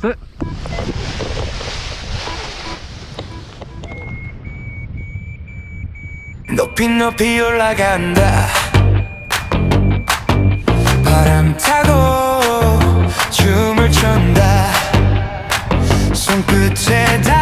셋 높이 높이 올라간다. 바람 타고 춤을 춘다. 손끝에 닿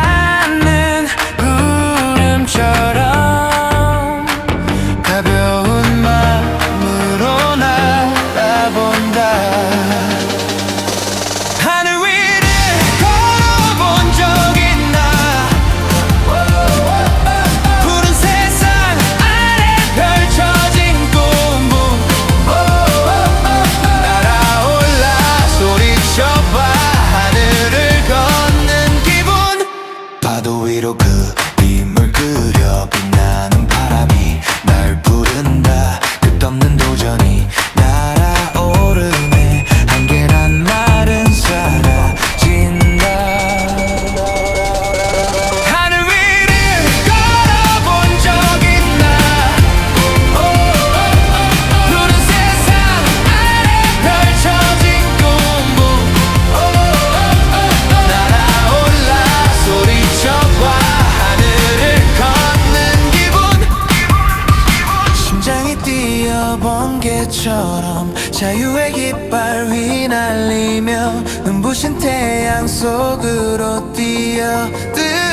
번개처럼 자유의 깃발 휘날리며 눈부신 태양 속으로 뛰어들